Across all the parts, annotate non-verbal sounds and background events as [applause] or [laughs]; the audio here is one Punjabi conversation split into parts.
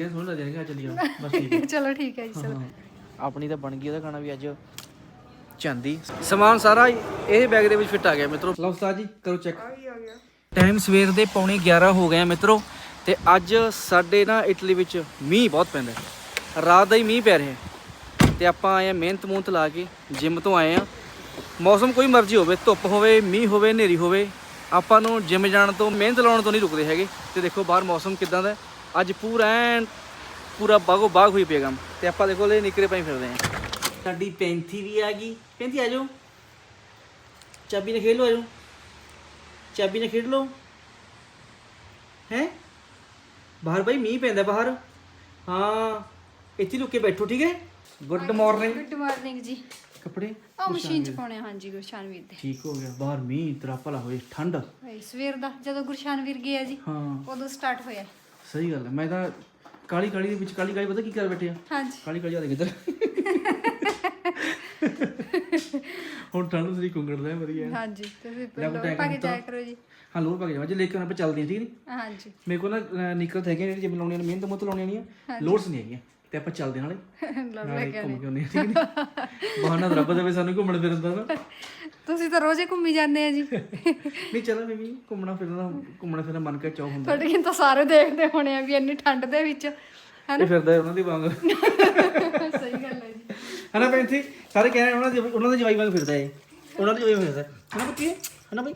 ਇਹ ਸੋਹਣਾ ਲੱਗਿਆ ਚੱਲੀ ਜਾਓ ਬਸ ਠੀਕ ਹੈ ਚਲੋ ਠੀਕ ਹੈ ਜੀ ਚਲੋ। ਆਪਣੀ ਤਾਂ ਬਣ ਗਈ ਉਹਦਾ ਖਾਣਾ ਵੀ ਅੱਜ। ਚਾਂਦੀ। ਸਮਾਨ ਸਾਰਾ ਇਹ ਬੈਗ ਦੇ ਵਿੱਚ ਫਿੱਟ ਆ ਗਿਆ ਮਿੱਤਰੋ। ਲਓ ਉਸਤਾਦ ਜੀ ਕਰੋ ਚੈੱਕ। ਟਾਈਮ ਸਵੇਰ ਦੇ ਪੌਣੇ 11 ਹੋ ਗਏ ਆ ਮਿੱਤਰੋ। ਤੇ ਅੱਜ ਸਾਡੇ ਨਾ ਇਟਲੀ ਵਿੱਚ ਮੀਂਹ ਬਹੁਤ ਪੈਂਦਾ ਹੈ। ਰਾਤ ਦਾ ਹੀ ਮੀਂਹ ਪੈ ਰਿਹਾ ਹੈ। ਤੇ ਆਪਾਂ ਆਏ ਆ ਮਿਹਨਤ ਮੂਹਨਤ ਲਾ ਕੇ ਜਿਮ ਤੋਂ ਆਏ ਆ। ਮੌਸਮ ਕੋਈ ਮਰਜ਼ੀ ਹੋਵੇ ਧੁੱਪ ਹੋਵੇ ਮੀਂਹ ਹੋਵੇ ਹਨੇਰੀ ਹੋਵੇ ਆਪਾਂ ਨੂੰ ਜਿਮ ਜਾਣ ਤੋਂ ਮਿਹਨਤ ਲਾਉਣ ਤੋਂ ਨਹੀਂ ਰੁਕਦੇ ਹੈਗੇ। ਤੇ ਦੇਖੋ ਬਾਹਰ ਮੌਸਮ ਕਿਦਾਂ ਦਾ ਹੈ। ਅੱਜ ਪੂਰਾ ਐਨ ਪੂਰਾ ਬਾਗੋ ਬਾਗ ਹੋਈ ਪਿਆ ਕੰਮ। ਤੇ ਆਪਾਂ ਦੇਖੋ ਲੈ ਨਿਕਰੇ ਪਾਈ ਫਿਰਦੇ ਆ। ਸਾਡੀ ਪੈਂਥੀ ਵੀ ਆ ਗਈ। ਪੈਂਥੀ ਆ ਜਾਓ। ਚਾਬੀ ਨਾਲ ਖੇਡ ਲਓ ਆ ਜਾਓ। ਚਾਬੀ ਨਾਲ ਖੇਡ ਲਓ। ਹੈ? ਬਾਹਰ ਭਾਈ ਮੀਂਹ ਪੈਂਦਾ ਬਾਹਰ। ਹਾਂ ਇੱਥੇ ਲੁੱਕ ਬੈਠੋ ਠੀਕ ਹੈ? ਗੁੱਡ ਮਾਰਨਿੰਗ ਗੁੱਡ ਮਾਰਨਿੰਗ ਜੀ। ਕੱਪੜੇ? ਆ ਮਸ਼ੀਨ ਚ ਪਾਉਣੇ ਹਾਂਜੀ ਗੁਰਸ਼ਾਨਵੀਰ ਦੇ। ਠੀਕ ਹੋ ਗਿਆ ਬਾਹਰ ਮੀਂਹ ਤੇਰਾ ਭਲਾ ਹੋਏ ਠੰਡ। ਸਵੇਰ ਦਾ ਜਦੋਂ ਗੁਰਸ਼ਾਨਵੀਰ ਗਿਆ ਜੀ ਹਾਂ। ਉਦੋਂ ਸਟਾਰਟ ਹੋਇਆ। ਸਹੀ ਗੱਲ ਹੈ ਮੈਂ ਤਾਂ ਕਾਲੀ ਕਾਲੀ ਦੇ ਵਿੱਚ ਕਾਲੀ ਕਾਲੀ ਪਤਾ ਕੀ ਕਰ ਬੈਠੇ ਆ? ਹਾਂਜੀ। ਕਾਲੀ ਕਾਲੀ ਆ ਦੇ ਕਿੱਧਰ ਹੁਣ ਠੰਡ ਸਰੀ ਕੁੰਗੜਦਾ ਹੈ ਵਧੀਆ ਹਾਂਜੀ ਤੁਸੀਂ ਲੈ ਪਹਿਲਾਂ ਬਟੈਕ ਪਾ ਕੇ। ਜਾਇਆ ਕਰੋ ਜੀ। ਹਾਂ ਲੋਰ ਪਾ ਕੇ ਜਾਵਾਂ ਜੇ ਲੈ ਕੇ ਆਪਾਂ ਚੱਲਦੇ ਹਾਂ ਠੀਕ ਨਹੀਂ ਹਾਂਜੀ। ਮੇਰੇ ਕੋਲ ਨਾ ਨਿਕਲ ਹੈਗੇ ਨੇ ਜਿਵੇਂ ਲਾਉਣੀਆਂ ਨੇ ਮਿਹਨਤ ਮੁੱਤ ਲਾਉਣੀਆਂ ਨਹੀਂ ਲੋਡਸ ਨਹੀਂ ਹੈਗੀਆਂ। ਤੇ ਆਪਾਂ ਚੱਲਦੇ ਹਾਂ ਨਾਲੇ। [laughs] ਨਾਲੇ ਘੁੰਮ ਕੇ ਆਉਂਦੇ ਹਾਂ ਠੀਕ ਨਹੀਂ? ਬਹਾਨਾ ਤਾਂ ਰੱਬ ਦੇਵੇ ਸਾਨੂੰ ਘੁੰਮਣ ਫਿਰਨ ਦਾ ਨਾ। [laughs] ਤੁਸੀਂ ਤਾਂ ਰੋਜ਼ੇ ਘੁੰਮੀ ਜਾਂਦੇ ਆ ਜੀ। [laughs] ਨਹੀਂ ਚੱਲ ਮੈਂ ਵੀ ਘੁੰਮਣਾ ਫਿਰਨਾ ਘੁੰਮਣਾ ਫਿਰਨਾ ਮਨ ਕਾ ਚਾਹ ਹੁੰਦਾ। ਤੁਹਾਡੇ ਕਿਨ ਤਾਂ ਸਾਰੇ ਦੇਖਦੇ ਹੋਣੇ ਆ ਵੀ ਇੰਨੀ ਠੰਡ ਦੇ ਵਿੱਚ ਇਹ ਫਿਰਦਾ ਹੈ ਉਹਨਾਂ ਦੀ ਵਾਂਗ। ਸਹੀ ਗੱਲ ਹੈ ਜੀ। ਹਨਾ ਪੈਂਥੀ ਸਾਰੇ ਕਹਿ ਰਹੇ ਉਹਨਾਂ ਦੇ ਉਹਨਾਂ ਦੇ ਜਵਾਈ ਵਾਂਗ ਫਿਰਦਾ ਹੈ ਉਹਨਾਂ ਦੇ ਜਵਾਈ ਫਿਰਦਾ। ਹੈ ਹਨਾ ਪੁੱਤੀ ਹਨਾ ਬਈ?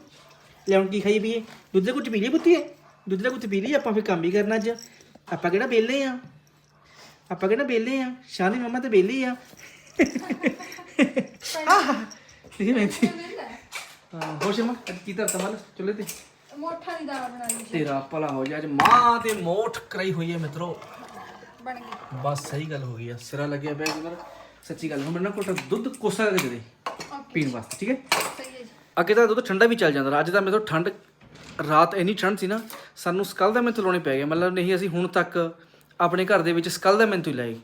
ਲੈਣ ਕੀ ਖਾਈ ਪੀਏ? ਦੁੱਧ ਦਾ ਕੁਝ ਪੀ ਲਈ ਪੁੱਤੀ ਹੈ ਦੁੱਧ ਦਾ ਕੁਝ ਪੀ ਲਈ ਆਪਾਂ ਫਿਰ ਕੰਮ ਵੀ ਕਰਨਾ ਅੱਜ। ਆਪਾਂ ਕਿਹੜਾ ਬੇਲੇ ਆ? ਆਪਾਂ ਕਿਹੜਾ ਬੇਲੇ ਆ? ਸ਼ਾਨੀ ਮਮਾ ਤੇ ਬੇਲੀ ਆ। ਆਹ ਠੀਕ ਹੈ ਪੈਂਥੀ ਹਾਂ ਹੋਸ਼ ਮਾ ਕੀ ਤਰਤਾ ਮਲ ਚੁੱਲ੍ਹੇ ਤੇ। ਮੋਠਾ ਦੀ ਦਾਲ ਬਣਾ ਲਈ ਤੇਰਾ ਭਲਾ ਹੋ ਜਾ ਅੱਜ ਮਾਂ ਤੇ ਮੋਠ ਕਰਾਈ ਹੋਈ ਹੈ ਮਿੱਤਰੋ। ਬਣ ਗਈ। ਬਸ ਸਹੀ ਗੱਲ ਹੋ ਗਈ ਆ ਸਿਰਾ ਲੱਗਿਆ ਪਿਆ ਕਿ ਸੱਚੀ ਗੱਲ ਹੁਣ ਮੈਨੂੰ ਨਾ ਕੋਟਾ ਦੁੱਧ ਕੋਸਾ ਕਰਕੇ ਦੇ ਦੇ ਪੀਣ ਵਾਸਤੇ ਠੀਕ ਹੈ? ਸਹੀ ਹੈ ਜੀ। ਅੱਗੇ ਤਾਂ ਦੁੱਧ ਠੰਡਾ ਵੀ ਚੱਲ ਜਾਂਦਾ ਅੱਜ ਤਾਂ ਮੇਰੇ ਤੋਂ ਠੰਡ ਰਾਤ ਇੰਨੀ ਠੰਡ ਸੀ ਨਾ ਸਾਨੂੰ ਸਕਲ ਦਾ ਮੈਂਥ ਲਾਉਣੇ ਪੈ ਗਏ ਮਤਲਬ ਨਹੀਂ ਅਸੀਂ ਹੁਣ ਤੱਕ ਆਪਣੇ ਘਰ ਦੇ ਵਿੱਚ ਸਕਲ ਦਾ ਹੀ ਲਾਈ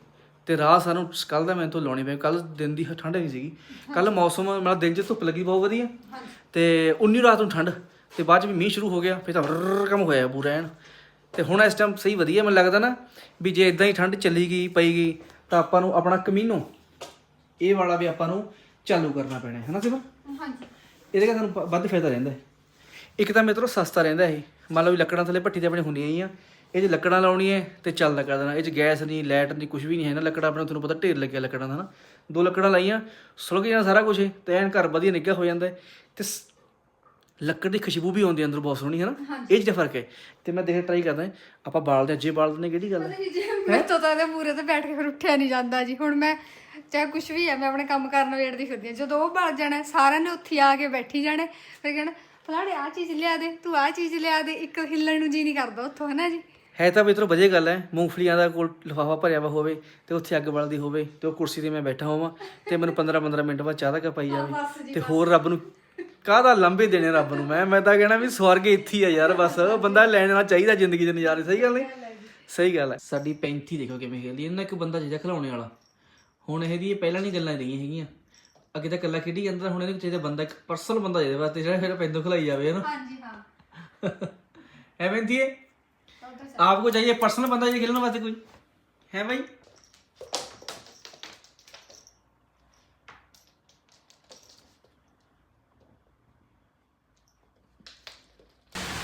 ਤੇ ਰਾਤ ਸਾਨੂੰ ਸਕਲ ਦਾ ਮੈਂਥ ਲਾਉਣੇ ਪਏ ਕੱਲ ਦਿਨ ਦੀ ਠੰਡ ਨਹੀਂ ਸੀਗੀ। ਕੱਲ ਮੌਸਮ ਮਤਲਬ ਦਿਨ 'ਚ ਧੁੱਪ ਲੱਗੀ ਬਹੁਤ ਵਧੀਆ। ਤੇ 19 ਰਾਤ ਨੂੰ ਠੰਡ ਤੇ ਬਾਅਦ 'ਚ ਵੀ ਮੀਂਹ ਸ਼ੁਰੂ ਹੋ ਗਿਆ। ਫਿਰ ਤਾਂ ਕੰਮ ਹੋਇਆ ਪੂਰਾ ਐਨ। ਤੇ ਹੁਣ ਇਸ ਟਾਈਮ ਸਹੀ ਵਧੀਆ ਮੈਨੂੰ ਲੱਗਦਾ ਨਾ ਵੀ ਜੇ ਇਦਾਂ ਹੀ ਠੰਡ ਚੱਲੀ ਗਈ ਪਈ ਗਈ ਤਾਂ ਆਪਾਂ ਨੂੰ ਆਪਣਾ ਕਮੀਨੋ ਇਹ ਵਾਲਾ ਵੀ ਆਪਾਂ ਨੂੰ ਚਾਲੂ ਕਰਨਾ ਪੈਣਾ ਹੈ ਹਨਾ ਸਿਮਰ? ਹਾਂਜੀ। ਇਹਦੇ ਕਰਕੇ ਤੁਹਾਨੂੰ ਵੱਧ ਫਾਇਦਾ ਰਹਿੰਦਾ। ਹੈ ਇੱਕ ਤਾਂ ਮਿੱਤਰੋ ਸਸਤਾ ਰਹਿੰਦਾ ਇਹ। ਮੰਨ ਲਓ ਵੀ ਲੱਕੜਾਂ ਥੱਲੇ ਭੱਠੀ ਤੇ ਆਪਣੇ ਹੁੰਦੀਆਂ ਹੀ ਆ। ਇਹ 'ਚ ਲੱਕੜਾਂ ਲਾਉਣੀ ਹੈ ਤੇ ਚੱਲਦਾ ਕਰ ਦੇਣਾ। ਇਹ 'ਚ ਗੈਸ ਨਹੀਂ ਲਾਈਟ ਨਹੀਂ ਕੁਝ ਵੀ ਨਹੀਂ ਹੈ ਨਾ। ਲੱਕੜਾਂ ਆਪਣਾ ਤੁਹਾਨੂੰ ਪਤਾ ਢੇਰ ਲੱਗਿਆ ਲੱਕੜਾਂ ਦਾ ਨਾ। ਦੋ ਲੱਕੜਾਂ ਲਾਈਆਂ ਸੁਲਗ ਜਾਣਾ ਸਾਰਾ ਕੁਝ ਤੇ ਐਨ ਘਰ ਵਧੀਆ ਨਿੱਘਾ ਹੋ ਜਾਂਦਾ ਹੈ। ਤੇ ਲੱਕੜ ਦੀ ਖੁਸ਼ਬੂ ਵੀ ਆਉਂਦੀ ਹੈ ਅੰਦਰ ਬਹੁਤ ਸੋਹਣੀ ਹੈ ਨਾ? ਇਹ ਦਾ ਫ਼ਰਕ ਹੈ। ਤੇ ਮੈਂ ਦੇਖ ਟਰਾਈ ਕਰਦਾ ਆਪਾਂ ਬਾਲਦੇ ਹਾਂ, ਜੇ ਬਾਲਦੇ ਨੇ ਕਿਹੜੀ ਗੱਲ ਹੈ? ਜੀ ਮੈਂ ਤਾਂ ਤਾਂ ਇਹਦੇ ਮੂਰੇ ਤੇ ਬੈਠ ਕੇ ਫਿਰ ਉੱਠਿਆ ਨਹੀਂ ਜਾਂਦਾ ਜੀ। ਹੁਣ ਮੈਂ ਚਾਹੇ ਕੁਝ ਵੀ ਹੈ ਮੈਂ ਆਪਣੇ ਕੰਮ ਕਰਨ ਵੇੜਦੀ ਫਿਰਦੀ ਹਾਂ। ਜਦੋਂ ਉਹ ਬਲ ਜਾਣਾ ਸਾਰਿਆਂ ਨੇ ਉੱਥੇ ਆ ਕੇ ਬੈਠੀ ਜਾਣੇ ਫਿਰ ਕਹਿਣਾ ਫਲਾੜੇ ਆ ਚੀਜ਼ ਲਿਆ ਦੇ ਤੂੰ ਆ ਚੀਜ਼ ਲਿਆ ਦੇ। ਇੱਕ ਹਿੱਲਣ ਨੂੰ ਜੀ ਨਹੀਂ ਕਰਦਾ ਉੱਥੋਂ ਹਨਾ ਜੀ? ਹੈ ਤਾਂ ਮਿੱਤਰੋ ਵਧੀਆ ਗੱਲ ਹੈ ਮੂੰਗਫਲੀਆਂ ਦਾ ਕੋਲ ਲਿਫਾਫਾ ਭਰਿਆ ਵਾ ਹੋਵੇ ਤੇ ਉੱਥੇ ਅੱਗ ਬਲਦੀ ਹੋਵੇ ਤੇ ਉਹ ਕੁਰਸੀ ਤੇ ਮੈਂ ਬੈਠਾ ਹੋਵਾਂ ਤੇ ਮੈਨੂੰ 15 15 ਮਿੰਟ ਬਾਅਦ ਚਾਹ ਦਾ ਕੱਪ ਆਈ ਜਾਵੇ ਤੇ ਹੋਰ ਰੱਬ ਨੂੰ ਕਾਹਦਾ ਲੰਬੇ ਦੇਣੇ ਰੱਬ ਨੂੰ ਮੈਂ ਮੈਂ ਤਾਂ ਕਹਿਣਾ ਵੀ ਸਵਰਗ ਇੱਥੇ ਹੀ ਆ ਯਾਰ ਬਸ ਬੰਦਾ ਲੈਣਾ ਚਾਹੀਦਾ ਜ਼ਿੰਦਗੀ ਦੇ ਨਜ਼ਾਰੇ ਸਹੀ ਗੱਲ ਨਹੀਂ? ਸਹੀ ਗੱਲ ਹੈ ਸਾਡੀ 35 ਦੇਖੋ ਕਿਵੇਂ ਖੇਲਦੀ ਇਹਨਾਂ ਇੱਕ ਬੰਦਾ ਜਿਹੜਾ ਖਿਲਾਉਣੇ ਵਾਲਾ। ਹੁਣ ਇਹਦੀ ਇਹ ਪਹਿਲਾਂ ਨਹੀਂ ਗੱਲਾਂ ਰਹੀਆਂ ਹੈਗੀਆਂ। ਅੱਗੇ ਤਾਂ ਕੱਲਾ ਖੇਡੀ ਜਾਂਦਾ ਹੁਣ ਇਹਦੇ ਚਾਹੀਦਾ ਬੰਦਾ ਇੱਕ ਪਰਸਨਲ ਬੰਦਾ ਜਿਹਦੇ ਵਾਸਤੇ ਜਿਹੜਾ ਫਿਰ ਪੈਂਦੋ ਖਿਲਾਈ ਜਾਵੇ ਹਨਾ ਹਾਂਜੀ ਹਾਂ। ਐਵੇਂ ਦੀ ਹੈ। आपको चाहिए पर्सनल बंदा ये खेलने वास्ते कोई है भाई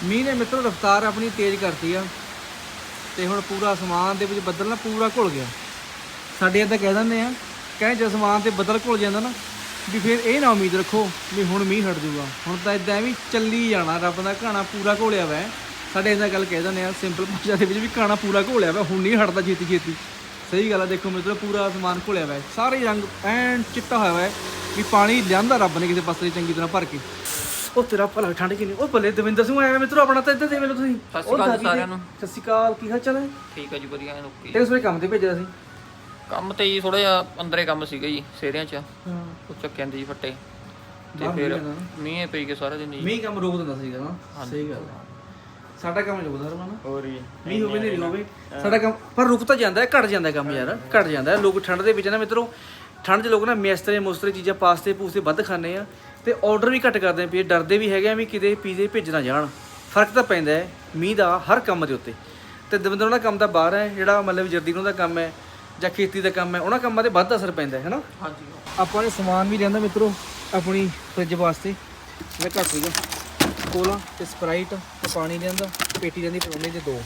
ਮੀਂਹ ਨੇ ਮਿੱਤਰੋ ਰਫਤਾਰ ਆਪਣੀ ਤੇਜ਼ ਕਰਤੀ ਆ ਤੇ ਹੁਣ ਪੂਰਾ ਅਸਮਾਨ ਦੇ ਵਿੱਚ ਬੱਦਲ ਨਾ ਪੂਰਾ ਘੁਲ ਗਿਆ ਸਾਡੇ ਇੱਦਾਂ ਕਹਿ ਦਿੰਦੇ ਆ ਕਹਿੰਦੇ ਜੇ ਅਸਮਾਨ ਤੇ ਬੱਦਲ ਘੁਲ ਜਾਂਦਾ ਨਾ ਵੀ ਫਿਰ ਇਹ ਨਾ ਉਮੀਦ ਰੱਖੋ ਵੀ ਹੁਣ ਮੀਂਹ ਹਟ ਜਾਊਗਾ ਹੁਣ ਤਾਂ ਇਦਾਂ ਵੀ ਚੱਲੀ ਜਾਣਾ ਰੱਬ ਦਾ ਘਾਣਾ ਪੂਰਾ ਘੋਲਿਆ ਵਾ ਸਾਡੇ ਇਦਾਂ ਗੱਲ ਕਹਿ ਦਿੰਦੇ ਆ ਸਿੰਪਲ ਭਾਸ਼ਾ ਦੇ ਵਿੱਚ ਵੀ ਘਾਣਾ ਪੂਰਾ ਘੋਲਿਆ ਵਾ ਹੁਣ ਨਹੀਂ ਹਟਦਾ ਛੇਤੀ ਛੇਤੀ। ਸਹੀ ਗੱਲ ਆ ਦੇਖੋ ਮਿੱਤਰੋ ਪੂਰਾ ਅਸਮਾਨ ਘੋਲਿਆ ਵਾ ਸਾਰੇ ਰੰਗ ਐਨ ਚਿੱਟਾ ਹੋਇਆ ਵਾ ਵੀ ਪਾਣੀ ਲਿਆਂਦਾ ਰੱਬ ਨੇ ਕਿਸੇ ਪਾਸੇ ਚੰਗੀ ਤਰ੍ਹਾਂ ਭਰ ਕੇ। ਉਹ ਤੇਰਾ ਭਲਾ ਠੰਡ ਕਿੰਨੀ ਉਹ ਭਲੇ ਦਵਿੰਦਰ ਸਿੰਘ ਆਇਆ ਮਿੱਤਰੋ ਆਪਣਾ ਤਾਂ ਇੱਧਰ ਦੇਖ ਲਓ ਤੁਸੀਂ। ਸਤਿ ਸ਼੍ਰੀ ਅਕਾਲ ਸਾਰਿਆਂ ਨੂੰ। ਸਤਿ ਸ਼੍ਰੀ ਅਕਾਲ ਕੀ ਹਾਲ ਚਾਲ ਹੈ? ਠੀਕ ਹੈ ਜੀ ਵਧੀਆ ਐਨ ਓਕੇ ਤੇਰੇ ਸਵੇਰੇ ਕੰਮ ਤੇ ਭੇਜਿਆ ਸੀ? ਕੰਮ ਤੇ ਜੀ ਥੋੜਾ ਜਿਹਾ ਅੰਦਰੇ ਕੰਮ ਸੀਗਾ ਜੀ ਸੇਰਿਆਂ 'ਚ। ਹਾਂ। ਉਹ ਚੱਕਿਆਂ ਦੇ ਜੀ ਫੱਟੇ। ਤੇ ਫਿਰ। ਮੀਂਹ ਪਈ ਕੇ ਸਾਰਾ ਦਿਨ ਜੀ। ਮੀਂਹ ਕੰਮ ਰੋਕ ਦਿੰਦਾ ਸੀਗਾ ਨਾ। ਸਹੀ ਗੱਲ ਹੈ ਸਾਡਾ ਕੰਮ ਰੁਕਦਾ ਰਮਨ ਹੋਰ ਜੀ। ਮੀਂਹ ਹੋਵੇ ਨਹੀਂ ਹੋਵੇ। ਸਾਡਾ ਕੰਮ ਪਰ ਰੁਕ ਤਾਂ ਜਾਂਦਾ ਹੈ ਘਟ ਜਾਂਦਾ ਹੈ ਕੰਮ ਯਾਰ ਘਟ ਜਾਂਦਾ ਹੈ। ਲੋਕ ਠੰਡ ਦੇ ਵਿੱਚ ਨਾ ਮਿੱਤਰੋ ਠੰਡ 'ਚ ਲੋਕ ਨਾ ਮਿਸਤਰੇ ਮੁਸਤਰੇ ਚੀਜ਼ਾਂ ਪਾਸਤੇ ਪੂਸਤੇ ਵੱਧ ਖਾਂਦੇ ਆ ਤੇ ਆਰਡਰ ਵੀ ਘੱਟ ਕਰਦੇ ਆ ਵੀ ਇਹ ਡਰਦੇ ਵੀ ਹੈਗੇ ਆ ਵੀ ਕਿਤੇ ਪੀਜ਼ੇ ਭੇਜ ਨਾ ਜਾਣ। ਫ਼ਰਕ ਤਾਂ ਪੈਂਦਾ ਹੈ ਮੀਂਹ ਦਾ ਹਰ ਕੰਮ ਦੇ ਉੱਤੇ। ਤੇ ਦਵਿੰਦਰ ਉਹਨਾਂ ਦਾ ਕੰਮ ਤਾਂ ਬਾਹਰ ਹੈ ਜਿਹੜਾ ਮਤਲਬ ਜਰਦੀ ਉਹਨਾਂ ਦਾ ਕੰਮ ਹੈ ਜਾਂ ਖੇਤੀ ਦਾ ਕੰਮ ਹੈ ਉਹਨਾਂ ਕੰਮਾਂ ਤੇ ਵੱਧ ਅਸਰ ਪੈਂਦਾ ਹੈ ਹਨਾ? ਹਾਂਜੀ। ਆਪਾਂ ਨੇ ਸਮਾਨ ਵੀ ਲੈਂਦਾ ਮਿੱਤਰੋ ਆਪਣੀ ਫ੍ਰਿਜ ਵਾਸਤੇ। ਜਿਹੜਾ ਘੱਟ ਸੀਗਾ। ਕੋਲਾ ਤੇ ਸਪਰਾਈਟ ਤੇ ਪਾਣੀ ਲੈਂਦਾ ਪੇਟੀ ਲੈਂਦੀ ਪਰੋਨੇ ਦੇ ਦੋ।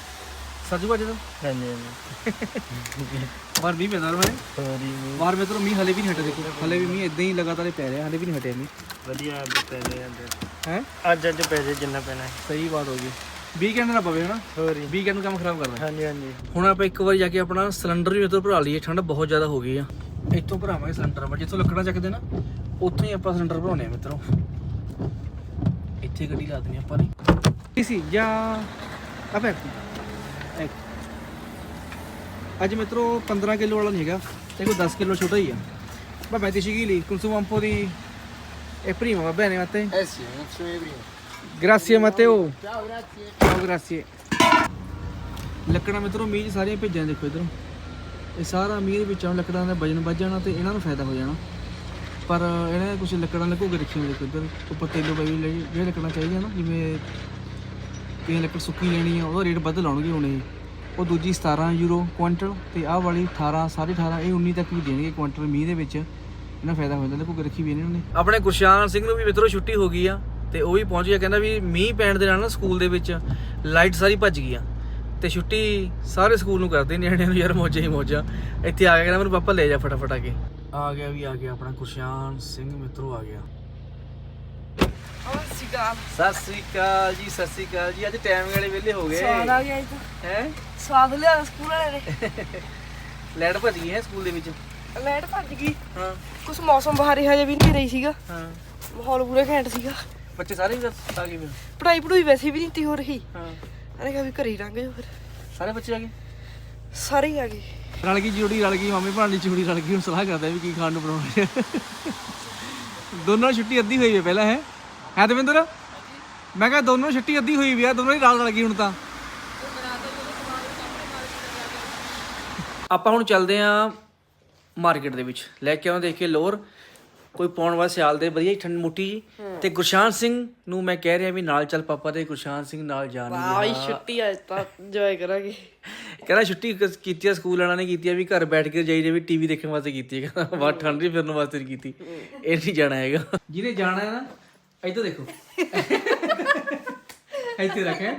ਸੱਜੂ ਅੱਜ ਦਾ? ਹਾਂਜੀ ਹਾਂਜੀ। ਬਾਹਰ ਮੀਂਹ ਪੈਂਦਾ ਰਿਹਾ ਸੋਰੀ ਬਾਹਰ ਮਿੱਤਰੋ ਮੀਂਹ ਹਲੇ ਵੀ ਨਹੀਂ ਹਟਿਆ ਦੇਖੋ। ਹਲੇ ਵੀ ਮੀਂਹ ਇਦਾਂ ਹੀ ਲਗਾਤਾਰ ਪੈ ਰਿਹਾ ਹਲੇ ਵੀ ਨਹੀਂ ਹਟਿਆ ਮੀਂਹ। ਵਧੀਆ ਪੈਸੇ ਜਾਂਦੇ ਹੈ? ਅੱਜ ਅੱਜ ਪੈਸੇ ਜਿੰਨਾ ਪੈਣਾ ਸਹੀ ਬਾਤ ਹੋ ਗਈ। ਵੀਕਐਂਡ ਨਾ ਪਵੇ ਹਨਾ? ਸੋਰੀ ਵੀਕਐਂਡ ਕੰਮ ਖਰਾਬ ਕਰਦਾ ਹਾਂਜੀ ਹਾਂਜੀ। ਹੁਣ ਆਪਾਂ ਇੱਕ ਵਾਰ ਜਾ ਕੇ ਆਪਣਾ ਸਿਲੰਡਰ ਵੀ ਇੱਥੋਂ ਭਰਾ ਲਈਏ ਠੰਡ ਬਹੁਤ ਜ਼ਿਆਦਾ ਹੋ ਗਈ ਆ। ਇੱਥੋਂ ਭਰਾਵਾਂਗੇ ਸਿਲੰਡਰ ਆਪਾਂ ਜਿੱਥੋਂ ਲੱਕੜਾਂ ਚੱਕਦੇ ਨਾ ਉੱਥੋਂ ਹੀ ਆਪਾਂ ਸਿਲੰਡਰ ਭਰਾਉਣੇ ਆ ਮਿੱਤਰੋ। ਇੱਥੇ ਗੱਡੀ ਲਾ ਦੇਣੀ ਆਪਾਂ ਨੇ ਇਸੀ ਜਾਂ ਅਬੇ ਇੱਕ ਅੱਜ ਮਿੱਤਰੋ 15 ਕਿਲੋ ਵਾਲਾ ਨਹੀਂ ਹੈਗਾ ਤੇ ਕੋਈ 10 ਕਿਲੋ ਛੋਟਾ ਹੀ ਆ vabbè ti chigili consuma un po' di e prima va bene Matteo? Eh sì, non si vede prima. grazie Matteo Ciao, grazie. ciao grazie ਲੱਕੜਾਂ ਮਿੱਤਰੋ ਮੀਂਹ 'ਚ ਸਾਰੀਆਂ ਭੇਜਾਂ ਦੇਖੋ ਇਧਰੋਂ ਇਹ ਸਾਰਾ ਮੀਂਹ ਦੇ ਵਿੱਚੋਂ ਲੱਕੜਾਂ ਦਾ ਵਜਨ ਵੱਜ ਜਾਣਾ ਤੇ ਇਹਨਾਂ ਨੂੰ ਫਾਇਦਾ ਹੋ ਜਾਣਾ ਪਰ ਇਹਨਾਂ ਨੇ ਕੁਝ ਲੱਕੜਾਂ ਲੁਕੋ ਕੇ ਰੱਖੀਆਂ ਦੇਖੋ ਇਧਰ, ਉੱਪਰ ਤੇਲੋ ਪਈ ਵੀ ਲਈ ਜਿਹੜੇ ਲੱਕੜਾਂ ਚਾਹੀਦੀਆਂ ਨਾ, ਜਿਵੇਂ ਕਿਸੇ ਲੱਕੜ ਸੁੱਕੀ ਲੈਣੀ ਆ, ਉਹਦਾ ਰੇਟ ਵੱਧ ਲਾਉਣਗੇ ਹੁਣ ਇਹ। ਉਹ ਦੂਜੀ 17 ਯੂਰੋ ਕੁਇੰਟਲ ਤੇ ਆਹ ਵਾਲੀ 18 18.5 ਇਹ 19 ਤੱਕ ਵੀ ਦੇਣਗੇ ਕੁਇੰਟਲ ਮੀਂਹ ਦੇ ਵਿੱਚ। ਇਹਨਾਂ ਫਾਇਦਾ ਹੋ ਜਾਂਦਾ ਲੁਕੋ ਕੇ ਰੱਖੀ ਵੀ ਇਹਨਾਂ ਨੇ। ਆਪਣੇ ਗੁਰਸ਼ਾਨ ਸਿੰਘ ਨੂੰ ਵੀ ਮਿੱਤਰੋ ਛੁੱਟੀ ਹੋ ਗਈ ਆ, ਤੇ ਉਹ ਵੀ ਪਹੁੰਚ ਗਿਆ, ਕਹਿੰਦਾ ਵੀ ਮੀਂਹ ਪੈਣ ਦੇ ਨਾਲ ਨਾ ਸਕੂਲ ਦੇ ਵਿੱਚ ਲਾਈਟ ਸਾਰੀ ਭੱਜ ਗਈ ਆ। ਤੇ ਛੁੱਟੀ ਸਾਰੇ ਸਕੂਲ ਨੂੰ ਕਰਦੇ, ਨਿਆਣਿਆਂ ਨੂੰ ਯਾਰ ਮੌਜਾਂ ਹੀ ਮੌਜਾਂ। ਇੱਥੇ ਆ ਕੇ ਕਹਿੰਦਾ ਮੈਨੂੰ ਪਾਪਾ ਲੈ ਜਾ ਫਟਾਫਟ ਆ ਕੇ। ਆ ਗਿਆ ਵੀ ਆ ਗਿਆ ਆਪਣਾ ਗੁਰਸ਼ਾਨ ਸਿੰਘ ਮਿੱਤਰੋ ਆ ਗਿਆ। ਸਤਿ ਸ੍ਰੀ ਅਕਾਲ ਜੀ ਸਤਿ ਸ੍ਰੀ ਅਕਾਲ ਜੀ। ਅੱਜ ਟਾਈਮ ਵਾਲੇ ਵਿਹਲੇ ਹੋ ਗਏ। ਸਵਾਦ ਆ ਗਿਆ ਜੀ ਹੈ? ਸਵਾਦ ਲਿਆ ਸਕੂਲ ਵਾਲੇ ਨੇ। [laughs] ਲਾਈਟ ਭੱਜ ਗਈ ਹੈ ਸਕੂਲ ਦੇ ਵਿੱਚ? ਲਾਈਟ ਭੱਜ ਗਈ। ਹਾਂ। ਕੁਛ ਮੌਸਮ ਬਾਹਰ ਹਜੇ ਵੀ ਨਹੀਂ ਰਹੀ ਸੀਗਾ। ਹਾਂ। ਮਾਹੌਲ ਪੂਰਾ ਘੈਂਟ ਸੀਗਾ। ਬੱਚੇ ਸਾਰੇ ਵੀ ਆ ਗਏ ਫਿਰ? ਪੜਾਈ ਪੜੂਈ ਵੈਸੇ ਵੀ ਨਹੀਂ ਤੀ ਹੋ ਰਹੀ। ਹਾਂ। ਅਰੇ ਕਿਹਾ ਵੀ ਘਰੇ ਹੀ ਫਿਰ। ਸਾਰੇ ਬੱਚੇ ਆ ਗਏ? ਸਾਰੇ ਹੀ ਆ ਗਏ। ਰਲ ਗਈ ਜੋੜੀ ਰਲ ਗਈ, ਮਾਮੇ ਭਰਾ ਦੀ ਜੋੜੀ ਰਲ ਗਈ, ਹੁਣ ਸਲਾਹ ਕਰਦੇ ਵੀ ਕੀ ਖਾਣ ਨੂੰ ਬਣਾਉਣਾ ਹੈ। ਦੋਨੋਂ ਛੁੱਟੀ ਅੱਧੀ ਹੋਈ ਹੈ ਪਹਿਲਾਂ, ਹੈ? ਹੈ ਦਵਿੰਦਰ? ਮੈਂ ਕਿਹਾ ਦੋਨੋਂ ਦੀ ਛੁੱਟੀ ਅੱਧੀ ਹੋਈ ਵੀ ਆ, ਦੋਨੋਂ ਹੀ ਰਲ ਰਲ ਗਈ ਹੁਣ ਤਾਂ। ਆਪਾਂ ਹੁਣ ਚੱਲਦੇ ਆ ਮਾਰਕੀਟ ਦੇ ਵਿੱਚ। ਲੈ ਕੇ ਆਉਂ ਦੇਖ ਕੇ ਲੋਰ। ਕੋਈ ਪਾਉਣ ਵਾਲਾ ਸਿਆਲ ਦੇ ਵਧੀਆ ਠੰਡ ਮੁੱਟੀ ਜੀ। ਤੇ ਗੁਰਸ਼ਾਨ ਸਿੰਘ ਨੂੰ ਮੈਂ ਕਹਿ ਰਿਹਾ ਵੀ ਨਾਲ ਚੱਲ ਪਾਪਾ ਤੇ ਗੁਰਸ਼ਾਨ ਸਿੰਘ ਨਾਲ ਜਾਣਗੇ ਆਈ ਛੁੱਟੀ ਅੱਜ ਤਾਂ ਇੰਜੋਏ ਕਰਾਂਗੇ। ਕਹਿੰਦਾ ਛੁੱਟੀ ਕੀਤੀ ਆ ਸਕੂਲ ਵਾਲਿਆਂ ਨੇ ਕੀਤੀ ਆ ਵੀ ਘਰ ਬੈਠ ਕੇ ਜਾਈ ਜਾਵੇ ਟੀਵੀ ਦੇਖਣ ਵਾਸਤੇ ਕੀਤੀ ਹੈ ਕਹਿੰਦਾ ਬਾਹਰ ਠੰਡ ਦੀ ਫਿਰਨ ਵਾਸਤੇ ਨਹੀਂ ਕੀਤੀ। ਇਹ ਨਹੀਂ ਜਾਣਾ ਹੈਗਾ। ਜਿਹਨੇ ਜਾਣਾ ਹੈ ਨਾ ਇੱਧਰ ਦੇਖੋ। ਇੱਥੇ ਰੱਖਿਆ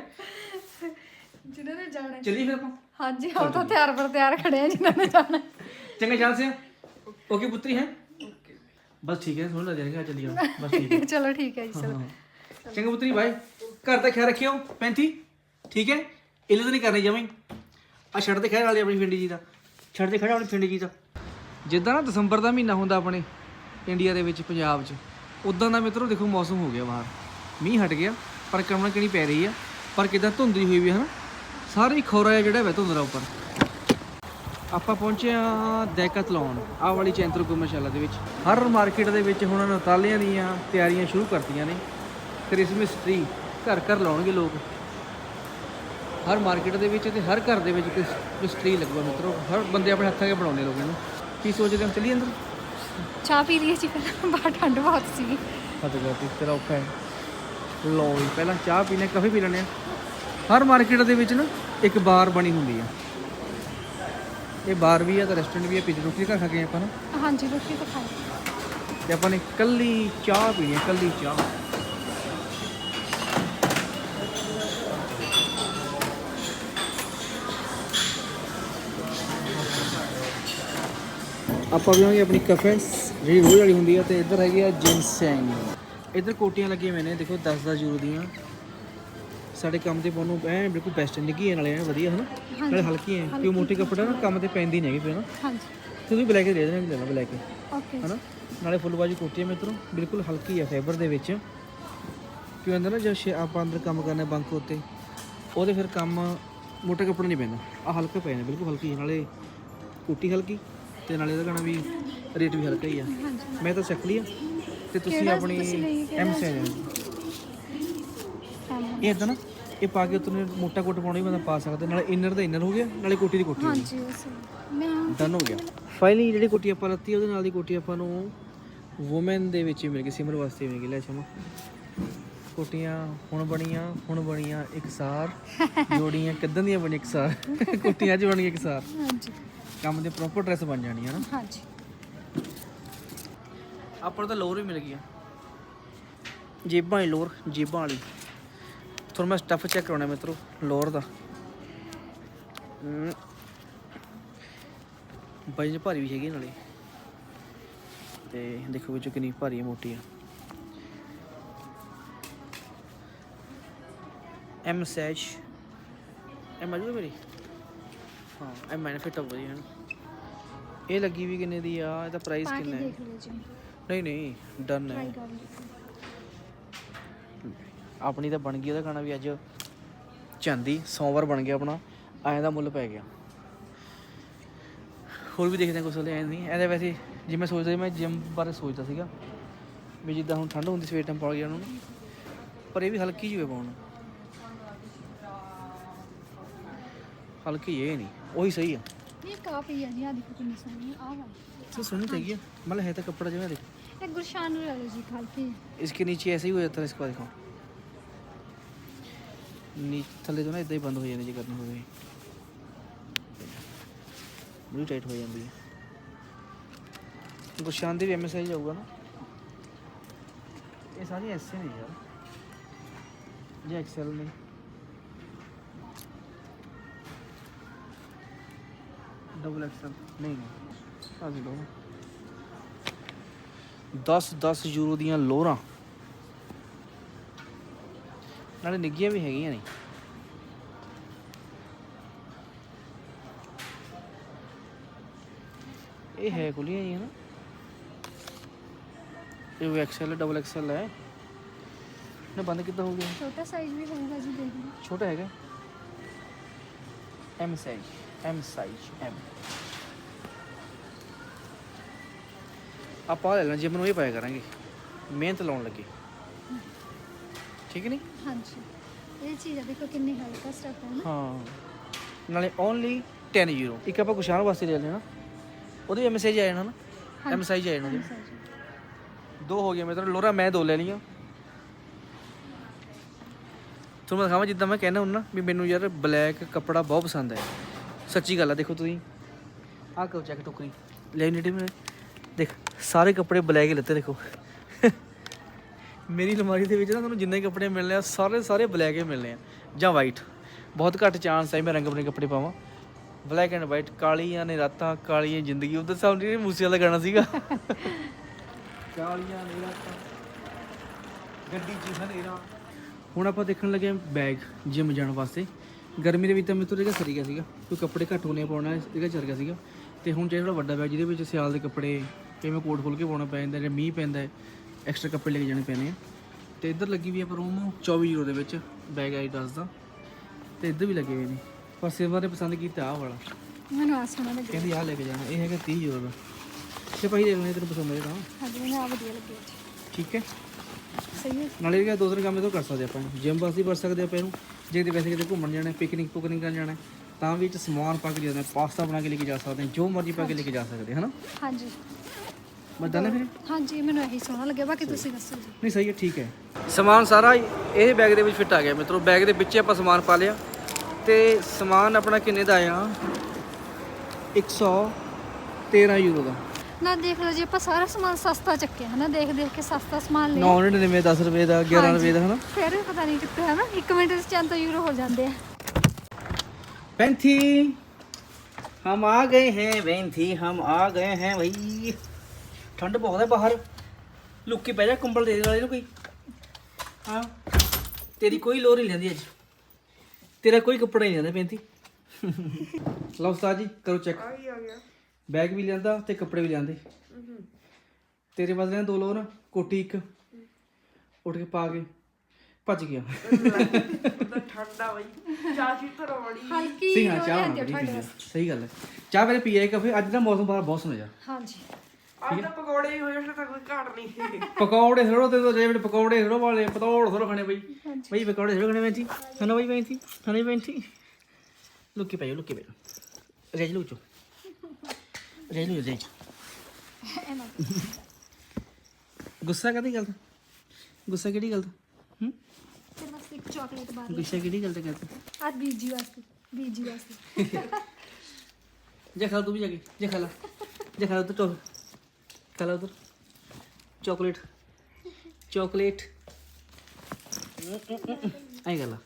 ਜਿਨ੍ਹਾਂ ਨੇ ਜਾਣਾ ਚੱਲੀ ਫਿਰ ਆਪਾਂ। ਹਾਂਜੀ ਉਹ ਤਾਂ ਤਿਆਰ ਪਰ ਤਿਆਰ ਖੜੇ ਆ ਜਿਨ੍ਹਾਂ ਨੇ ਜਾਣਾ ਚੰਗਾ ਚਾਲ ਸੇ ਓਕੇ ਪੁੱਤਰੀ ਹੈ? ਬਸ ਠੀਕ ਹੈ ਲੈ ਜਾਏਗਾ ਚੱਲੀ ਜਾਓ। [laughs] ਬਸ ਠੀਕ ਹੈ। ਚਲੋ ਠੀਕ ਹੈ ਜੀ ਚਲੋ ਹਾਂ। ਚੰਗਾ ਪੁੱਤਰੀ ਬਾਈ ਘਰ ਦਾ ਖਿਆਲ ਰੱਖਿਓ ਪੈਂਥੀ ਠੀਕ ਹੈ? ਇਲੇ ਤਾਂ ਨਹੀਂ ਕਰਨੀ ਜਮਾਂ। ਆ ਛੱਡ ਦੇ ਖਿਆਲ ਵਾਲੀ ਆਪਣੀ ਪਿੰਡੀ ਜੀ ਦਾ। ਛੱਡ ਦੇ ਖੜਾ ਆਪਣੀ ਪਿੰਡੀ ਜੀ ਦਾ। ਜਿੱਦਾਂ ਨਾ ਦਸੰਬਰ ਦਾ ਮਹੀਨਾ ਹੁੰਦਾ ਆਪਣੇ ਇੰਡੀਆ ਦੇ ਵਿੱਚ ਪੰਜਾਬ 'ਚ ਉਦਾਂ ਦਾ ਮਿੱਤਰੋ ਦੇਖੋ ਮੌਸਮ ਹੋ ਗਿਆ ਬਾਹਰ। ਮੀਂਹ ਹਟ ਗਿਆ ਪਰ ਕਮਣਾ ਕਿਣੀ ਪੈ ਰਹੀ ਆ? ਪਰ ਕਿਦਾਂ ਧੁੰਦਰੀ ਹੋਈ ਵੀ ਹੈ ਨਾ ਸਾਰੀ ਖੌਰਾ ਜਿਹਾ ਜਿਹੜਾ ਹੈ ਧੁੰਦਰਾ ਉੱਪਰ। ਆਪਾਂ ਪਹੁੰਚੇ ਆ ਡੈਕਾਥਲੌਨ ਆਹ ਵਾਲੀ ਚੈਂਤਰ ਗੁਰਮਸ਼ਾਲਾ ਦੇ ਵਿੱਚ। ਹਰ ਮਾਰਕੀਟ ਦੇ ਵਿੱਚ ਹੁਣ ਨਤਾਲਿਆਂ ਦੀਆਂ ਤਿਆਰੀਆਂ ਸ਼ੁਰੂ ਕਰਤੀਆਂ ਨੇ। ਕ੍ਰਿਸਮਸ ਟਰੀ ਘਰ ਘਰ ਲਾਉਣਗੇ ਲੋਕ। ਹਰ ਮਾਰਕੀਟ ਦੇ ਵਿੱਚ ਤੇ ਹਰ ਘਰ ਦੇ ਵਿੱਚ ਕ੍ਰਿਸਮਸ ਟਰੀ ਲੱਗੂਗਾ ਮਿੱਤਰੋ। ਹਰ ਬੰਦੇ ਆਪਣੇ ਹੱਥਾਂ 'ਕੇ ਬਣਾਉਣੇ ਲੋਕ ਇਹਨੂੰ। ਕੀ ਸੋਚਦੇ ਹੋ? ਚੱਲੀਏ ਅੰਦਰ? ਚਾਹ ਪੀ ਲਈਏ ਜੀ ਪਹਿਲਾਂ। ਬਾਹਰ ਠੰਡ ਬਹੁਤ ਸੀਗੀ ਹੱਥ ਕਰਤੀ ਤੇਰਾ ਔਖਾ ਹੈ। ਜੀ ਪਹਿਲਾਂ ਚਾਹ ਪੀਣੇ ਕਾਫੀ ਪੀ ਲੈਣੇ ਹਰ ਮਾਰਕੀਟ ਦੇ ਵਿੱਚ ਨਾ ਇੱਕ ਬਾਰ ਬਣੀ ਹੁੰਦੀ ਆ। ਇਹ ਬਾਰ ਵੀ ਆ ਤਾਂ ਰੈਸਟੋਰੈਂਟ ਵੀ ਆ ਪੀਜ਼ਾ ਰੋਟੀ ਘਰ ਖਾ ਕੇ ਆਏ ਆਪਾਂ ਨਾ? ਹਾਂਜੀ ਰੋਟੀ ਤਾਂ ਖਾਈ ਤੇ ਆਪਾਂ ਨੇ ਕੱਲੀ ਚਾਹ ਪੀਣੀ ਹੈ ਕੱਲੀ ਚਾਹ। ਆਪਾਂ ਵੀ ਆਪਣੀ ਕਫੇ ਜਿਹੜੀ ਰੋਜ਼ ਵਾਲੀ ਹੁੰਦੀ ਆ ਤੇ ਇੱਧਰ ਹੈਗੀ ਆ ਜਿੰਸੈਂਗ ਇੱਧਰ ਕੋਟੀਆਂ ਲੱਗੀਆਂ ਹੋਈਆਂ ਨੇ ਦੇਖੋ 10 10 ਯੂਰੋ ਦੀਆਂ। ਸਾਡੇ ਕੰਮ ਤੇ ਪਾਉਣ ਨੂੰ ਐ ਬਿਲਕੁਲ ਬੈਸਟ ਨਿੱਘੀ ਨਾਲੇ ਐ ਵਧੀਆ ਹਨਾ? ਨਾਲੇ ਹਲਕੀ ਐ ਕਿਉਂ ਮੋਟੇ ਕੱਪੜਾ ਨਾ ਕੰਮ ਤੇ ਪੈਂਦੀ ਨਹੀਂ ਹੈਗੀ ਫਿਰ ਨਾ ਹਾਂਜੀ। ਤੇ ਤੁਸੀਂ ਬਲੈਕ ਦੇ ਦੇਣਾ ਵੀ ਲੈਣਾ ਬਲੈਕ। ਓਕੇ ਹਨਾ? ਨਾਲੇ ਫੁੱਲ ਬਾਜੂ ਕੋਟੀ ਹੈ ਮਿੱਤਰੋ ਬਿਲਕੁਲ ਹਲਕੀ ਹੈ ਫਾਈਬਰ ਦੇ ਵਿੱਚ। ਕਿਉਂ ਹੁੰਦਾ ਨਾ ਜੇ ਆਪਾਂ ਅੰਦਰ ਕੰਮ ਕਰਨਾ ਬੰਕ ਉੱਤੇ ਉਹਦੇ ਫਿਰ ਕੰਮ ਮੋਟਾ ਕੱਪੜਾ ਨਹੀਂ ਪੈਂਦਾ। ਆ ਹਲਕਾ ਪੈ ਜਾਂਦਾ ਬਿਲਕੁਲ ਹਲਕੀ ਨਾਲੇ ਕੋਟੀ ਹਲਕੀ ਤੇ ਨਾਲੇ ਇਹਦਾ ਕਹਣਾ ਵੀ ਰੇਟ ਵੀ ਹਲਕਾ ਹੀ ਆ। ਮੈਂ ਤਾਂ ਸਿੱਖ ਲਈ ਆ ਤੇ ਤੁਸੀਂ ਆਪਣੀ ਐਮ ਸੀ ਇਹ ਇਦਾਂ ਨਾ ਇਹ ਪਾ ਕੇ ਉੱਤੇ ਮੋਟਾ ਕੋਟ ਪਾਉਣਾ ਬੰਦਾ ਪਾ ਸਕਦਾ ਨਾਲੇ ਇਨਰ ਦਾ ਇਨਰ ਹੋ ਗਿਆ ਨਾਲੇ ਕੋਟੀ ਦੀ ਕੋਟੀ ਹੋ ਗਈ। ਹਾਂਜੀ ਮੈਂ ਡਨ ਹੋ ਗਿਆ। ਫਾਈਨਲੀ ਜਿਹੜੀ ਕੋਟੀ ਆਪਾਂ ਲੱਤੀ ਉਹਦੇ ਨਾਲ ਦੀ ਕੋਟੀ ਆਪਾਂ ਨੂੰ ਔਮਨ ਦੇ ਵਿੱਚ ਹੀ ਮਿਲ ਗਈ ਸਿਮਰ ਵਾਸਤੇ ਮਿਲ ਗਈ। ਲੈ ਸ਼ਮਾ ਕੋਟੀਆਂ ਹੁਣ ਬਣੀਆਂ ਹੁਣ ਬਣੀਆਂ ਇਕਸਾਰ ਜੋੜੀਆਂ ਕਿੱਦਾਂ ਦੀਆਂ ਬਣੀਆਂ ਇਕਸਾਰ ਕੋਟੀਆਂ ਅੱਜ ਬਣੀਆਂ ਇਕਸਾਰ ਹਾਂਜੀ। ਕੰਮ ਦੇ ਪ੍ਰੋਪਰ ਡਰੈਸ ਬਣ ਜਾਣੀ ਹੈ ਨਾ। ਹਾਂਜੀ। ਆਪਾਂ ਨੂੰ ਤਾਂ ਲੋਰ ਵੀ ਮਿਲ ਗਿਆ ਜੇਬਾਂ ਹੀ ਲੋਰ ਜੇਬਾਂ ਵਾਲੀ। ਤੁਹਾਨੂੰ ਮੈਂ ਸਟੱਫ ਚੈੱਕ ਕਰਾਉਣਾ ਮਿੱਤਰੋ ਲੋਰ ਦਾ। ਬਾਈ ਜੀ ਭਾਰੀ ਵੀ ਹੈਗੀ ਨਾਲੇ। ਤੇ ਦੇਖੋ ਵਿੱਚੋਂ ਕਿੰਨੀ ਭਾਰੀ ਹੈ ਮੋਟੀ ਆ। ਐਮ ਸੈਚ ਐਮ ਆਜੂ ਮੇਰੀ? ਹਾਂ ਐਮ ਮੈਨੇ ਫਿੱਟ ਹੋ ਗਈ ਹਨ ਇਹ ਲੱਗੀ ਵੀ ਕਿੰਨੇ ਦੀ ਆ ਇਹਦਾ ਪ੍ਰਾਈਸ ਕਿੰਨਾ ਹੈ? ਨਹੀਂ ਨਹੀਂ ਡਨ ਹੈ। ਆਪਣੀ ਤਾਂ ਬਣ ਗਈ ਉਹਦਾ ਖਾਣਾ ਵੀ ਅੱਜ ਚਾਂਦੀ ਸੋਮਵਾਰ ਬਣ ਗਿਆ ਆਪਣਾ ਐਂ ਦਾ ਮੁੱਲ ਪੈ ਗਿਆ ਹੋਰ ਵੀ ਦੇਖਦੇ ਹਾਂ ਕੁਛ ਹਲੇ ਐਂ ਨਹੀਂ ਇਹਦੇ ਵੈਸੇ ਜੇ ਮੈਂ ਸੋਚਦਾ ਸੀ ਮੈਂ ਜਿਮ ਬਾਰੇ ਸੋਚਦਾ ਸੀਗਾ ਵੀ ਜਿੱਦਾਂ ਹੁਣ ਠੰਡ ਹੁੰਦੀ ਸਵੇਰ ਟਾਈਮ ਪਾ ਗਿਆ ਉਹਨੂੰ ਪਰ ਇਹ ਵੀ ਹਲਕੀ ਜਿਹੀ ਹੋਏ ਪਾਉਣ ਨੂੰ। ਹਲਕੀ ਇਹ ਨਹੀਂ ਉਹੀ ਸਹੀ ਆ ਇਹ ਕਾਫੀ ਹੈ ਜੀ ਆ ਦੇਖੋ ਕਿੰਨੀ ਸੋਹਣੀ ਆ ਵਾਲੀ ਸੋ ਸੋਹਣੀ ਚਾਹੀਏ ਮਤਲਬ ਹੈ ਤਾਂ ਕੱਪੜਾ ਜਿਵੇਂ ਦੇਖ ਇਹ ਗੁਰਸ਼ਾਨ ਨੂੰ ਲੈ ਲਓ ਜੀ ਹਲਕੀ इसके नीचे ऐसे ही हो जाता है इसका देखो नीचे थले तो ना इदा ही बंद हो जाने जी गर्म हो गए ब्लू टाइट हो जाती है गुस्सा भी एम एस आई जाऊगा ना। ये सारी ऐसे नहीं यार। जो एक्सएल नहीं। डबल एक्सएल नहीं दस दस यूरो दियाँ लोरा। ਨਾਲੇ ਨਿੱਗੀਆਂ ਵੀ ਹੈਗੀਆਂ ਨੇ। ਇਹ ਹੈ ਖੁੱਲੀਆਂ ਹੈ ਨਾ। ਇਹ ਐਕਸਐਲ ਡਬਲ ਐਕਸਐਲ ਹੈ ਨਾ ਬੰਦ ਕਿੱਦਾਂ ਹੋ ਗਿਆ ਛੋਟਾ ਸਾਈਜ਼ ਵੀ ਹੋਊਗਾ ਜੀ ਦੇਖ ਲਓ। ਛੋਟਾ ਹੈਗਾ। M size M size M ਆਪਾਂ ਲੈ ਲੈਣਾ ਜਿਮ ਨੂੰ ਇਹ ਪਾਇਆ ਕਰਾਂਗੇ। ਮਿਹਨਤ ਲਾਉਣ ਲੱਗੇ। ਠੀਕ ਨਹੀਂ? ਹਾਂਜੀ। ਇਹ ਚੀਜ਼ ਆ ਦੇਖੋ ਕਿੰਨੀ ਹਲਕਾ ਸਟਫ ਹੈ ਨਾ। ਹਾਂ। ਨਾਲੇ ਓਨਲੀ 10 ਯੂਰੋ ਇੱਕ ਆਪਾਂ ਕੁਸ਼ਾਨ ਵਾਸਤੇ ਲੈ ਲੈਣਾ ਉਹਦੇ ਐਮ ਸਾਈਜ਼ ਆ ਜਾਣਾ ਨਾ। ਐਮ ਸਾਈਜ਼ ਆ ਜਾਣਾ ਉਹਦੇ। ਦੋ ਹੋ ਗਏ ਮਤਲਬ ਲੋਰਾ ਮੈਂ ਦੋ ਲੈ ਲਈਆਂ। ਤੁਹਾਨੂੰ ਮੈਂ ਦਿਖਾਵਾਂ ਜਿੱਦਾਂ ਮੈਂ ਕਹਿੰਦਾ ਹੁੰਦਾ ਵੀ ਮੈਨੂੰ ਯਾਰ ਬਲੈਕ ਕੱਪੜਾ ਬਹੁਤ ਪਸੰਦ ਹੈ। ਸੱਚੀ ਗੱਲ ਆ ਦੇਖੋ ਤੁਸੀਂ। ਆਹ ਕੋ ਚੈੱਕ ਟੁਕਰੀ। ਲੈਨਿਟੀ ਮੈਂ ਦੇਖ ਸਾਰੇ ਕੱਪੜੇ ਬਲੈਕ ਹੀ ਲੱਤੇ ਦੇਖੋ। ਮੇਰੀ ਅਲਮਾਰੀ ਦੇ ਵਿੱਚ ਨਾ ਤੁਹਾਨੂੰ ਜਿੰਨੇ ਕੱਪੜੇ ਮਿਲਨੇ ਆ ਸਾਰੇ ਸਾਰੇ ਬਲੈਕ ਹੀ ਮਿਲਨੇ ਆ ਜਾਂ ਵਾਈਟ ਬਹੁਤ ਘੱਟ ਚਾਂਸ ਹੈ ਮੈਂ ਰੰਗ ਬਰੰਗੇ ਕੱਪੜੇ ਪਾਵਾਂ। ਬਲੈਕ ਐਂਡ ਵਾਈਟ ਕਾਲੀਆਂ ਨੇ ਰਾਤਾਂ ਕਾਲੀਆਂ ਜ਼ਿੰਦਗੀ। ਉਧਰ ਸਾਹਮਣੇ ਜਿਹੜੀ ਮੂਸੇ ਵਾਲਾ ਗਾਣਾ ਸੀਗਾ। ਕਾਲੀਆਂ ਨੇ ਰਾਤਾਂ ਗੱਡੀ 'ਚ ਹਨੇਰਾ। ਹੁਣ ਆਪਾਂ ਦੇਖਣ ਲੱਗੇ ਬੈਗ ਜਿਮ ਜਾਣ ਵਾਸਤੇ। ਗਰਮੀ ਦੇ ਵਿੱਚ ਤਾਂ ਮੇਰੇ ਤੋਂ ਜਿਹੜਾ ਸਰੀ ਗਿਆ ਸੀਗਾ। ਕੋਈ ਕੱਪੜੇ ਘੱਟ ਹੋਣੇ ਪਾਉਣਾ ਇਹਦਾ ਚੱਲ ਗਿਆ ਸੀਗਾ। ਤੇ ਹੁਣ ਜਿਹੜਾ ਥੋੜਾ ਵੱਡਾ ਬੈਗ ਜਿਹਦੇ ਵਿੱਚ ਸਿਆਲ ਦੇ ਕੱਪੜੇ ਕਿਵੇਂ ਕੋਟ ਖੋਲ ਕੇ ਪਾਉਣਾ ਪੈ ਜਾਂਦਾ ਜਾਂ ਮੀਂਹ ਪੈਂਦਾ ਹੈ ਐਕਸਟਰਾ ਕੱਪੜੇ ਲੈ ਕੇ ਜਾਣੇ ਪੈਣੇ ਆ। ਤੇ ਇੱਧਰ ਲੱਗੀ ਵੀ ਆ ਪਰ ਉਹ 24 ਯੂਰੋ ਦੇ ਵਿੱਚ ਬੈਗ ਆਈ ਦਾ। ਤੇ ਇੱਧਰ ਵੀ ਲੱਗੇ ਹੋਏ ਨੇ। ਪਰ ਸੇਵਾ ਨੇ ਪਸੰਦ ਕੀਤਾ ਆਹ ਵਾਲਾ। ਮੈਨੂੰ ਆ ਸੋਹਣਾ ਲੱਗਿਆ। ਕਹਿੰਦੀ ਆਹ ਲੈ ਕੇ ਜਾਣਾ ਇਹ ਹੈਗਾ 30 ਯੂਰੋ ਦਾ। ਤੇ ਭਾਈ ਦੇਖ ਲੈ ਤੈਨੂੰ ਪਸੰਦ ਆਏਗਾ ਹਾਂਜੀ ਮੈਨੂੰ ਆ ਵਧੀਆ ਲੱਗਿਆ। ਠੀਕ ਹੈ। ਸਹੀ ਹੈ। ਨਾਲੇ ਇਹ ਦੋ ਤਿੰਨ ਕੰਮ ਇਹ ਤੋਂ ਕਰ ਸਕਦੇ ਆਪਾਂ ਜਿਮ ਵਾਸਤੇ ਵੀ ਕਰ ਸਕਦੇ ਆਪਾਂ ਇਹਨੂੰ। ਜੇ ਕਿਤੇ ਵੈਸੇ ਕਿਤੇ ਘੁੰਮਣ ਜਾਣਾ ਪਿਕਨਿਕ ਪੁਕਨਿਕ ਕਰਨ ਜਾਣਾ ਤਾਂ ਵੀ 'ਚ ਸਮਾਨ ਪਾ ਕੇ ਲਿਆਉਂਦੇ ਪਾਸਤਾ ਬਣਾ ਕੇ ਲੈ ਕੇ ਜਾ ਸਕਦੇ ਜੋ ਮਰਜ਼ੀ ਪਾ ਕੇ ਲੈ ਕੇ ਜਾ ਸਕਦੇ ਹਨਾ? ਹਾਂਜੀ। ਮਦਾਂ ਨਾ? ਫਿਰ ਹਾਂਜੀ ਮੈਨੂੰ ਇਹੀ ਸੋਹਣਾ ਲੱਗਿਆ ਬਾਕੀ ਤੁਸੀਂ ਦੱਸੋ ਜੀ। ਨਹੀਂ ਸਹੀ ਹੈ ਠੀਕ ਹੈ। ਸਮਾਨ ਸਾਰਾ ਇਹ ਬੈਗ ਦੇ ਵਿੱਚ ਫਿੱਟ ਆ ਗਿਆ ਮਿੱਤਰੋ। ਬੈਗ ਦੇ ਵਿੱਚ ਆਪਾਂ ਸਮਾਨ ਪਾ ਲਿਆ। ਤੇ ਸਮਾਨ ਆਪਣਾ ਕਿੰਨੇ ਦਾ ਆਇਆ? 113 ਯੂਰੋ ਦਾ। ਨਾ ਦੇਖ ਲਓ ਜੀ ਆਪਾਂ ਸਾਰਾ ਸਮਾਨ ਸਸਤਾ ਚੱਕਿਆ ਹਨਾ? ਦੇਖ ਦੇਖ ਕੇ ਸਸਤਾ ਸਮਾਨ ਲਿਆ। 999 10 ਰੁਪਏ ਦਾ 11 ਰੁਪਏ ਦਾ ਹਨਾ? ਫਿਰ ਪਤਾ ਨਹੀਂ ਕਿੱਥੇ ਹਨਾ? 1 ਮਿੰਟ ਵਿੱਚ ਚੰਦ ਯੂਰੋ ਹੋ ਜਾਂਦੇ ਆ। ਪੈਂਥੀ ਹਮ ਆ ਗਏ हैं ਬੈਂਥੀ ਹਮ ਆ ਗਏ हैं ਭਈ ਠੰਡ ਬਹੁਤ ਹੈ ਬਾਹਰ। ਲੁੱਕੀ ਪੈ ਜਾ ਕੰਬਲ ਦੇ ਦੇ ਨਾਲ ਇਹਨੂੰ ਕੋਈ। ਹਾਂ। ਤੇਰੀ ਕੋਈ ਲੋਰ ਨਹੀਂ ਲੈਂਦੀ ਅੱਜ। ਤੇਰਾ ਕੋਈ ਕੱਪੜਾ ਨਹੀਂ ਲੈਂਦਾ ਪੈਂਦੀ ਲਓ ਉਸਤਾਦ ਜੀ ਕਰੋ ਚੈੱਕ ਆ ਆ ਗਿਆ। ਬੈਗ ਵੀ ਲਿਆਂਦਾ ਤੇ ਕੱਪੜੇ ਵੀ ਲਿਆਂਦੇ। ਤੇਰੇ ਪਾਸ ਲੈਣ ਦੋ ਲੋਰ ਕੋਟੀ ਇੱਕ। ਉੱਠ ਕੇ ਪਾ ਕੇ ਭੱਜ ਗਿਆ। ਠੰਡਾ ਬਈ। ਚਾਹ ਜੀ ਤਰੋੜੀ ਸਹੀ ਗੱਲ ਹੈ ਚਾਹ ਪਹਿਲੇ ਪੀ ਆਏ ਕਾਫੀ ਅੱਜ ਦਾ ਮੌਸਮ ਬਾਹਰ ਬਹੁਤ ਸੋਹਣਾ ਹਾਂਜੀ। ਪਕੌੜੇ ਥੋੜੋ ਤੇ ਜਿਹੜੇ ਪਕੌੜੇ ਥੋੜੋ ਵਾਲੇ ਪਤੌੜ ਥੋੜੋ ਖਾਣੇ ਬਈ। ਬਈ ਪਕੌੜੇ ਥੋੜੋ ਖਾਣੇ ਬੈਂਤੀ ਖਾਣਾ ਬਈ ਬੈਂਤੀ ਖਾਣੇ ਬੈਂਤੀ ਲੁੱਕੀ ਪਈ ਲੁੱਕੀ ਪਈ ਰੇਜ ਲੁੱਚੋ ਰੇਜ ਲੁੱਚੋ ਰੇਜ। ਗੁੱਸਾ ਕਦੀ ਗੱਲ ਦਾ ਗੁੱਸਾ ਕਿਹੜੀ ਗੱਲ ਦਾ? ਹੂੰ? ਚਾਕਲੇਟ ਬਾਰ ਗੁੱਸਾ ਕਿਹੜੀ ਗੱਲ ਤੇ ਕਰਦਾ? ਆ ਬੀਜੀ ਵਾਸਤੇ ਬੀਜੀ ਵਾਸਤੇ। ਜਾ ਖਾ ਤੂੰ ਵੀ ਜਾ ਕੇ ਜਾ ਖਾ ਲਾ। ਜਾ ਖਾ ਲਾ ਉਧਰ ਲਾ ਉਧਰ। ਚਾਕਲੇਟ। ਚਾਕਲੇਟ। ਆਈ ਗਲਾ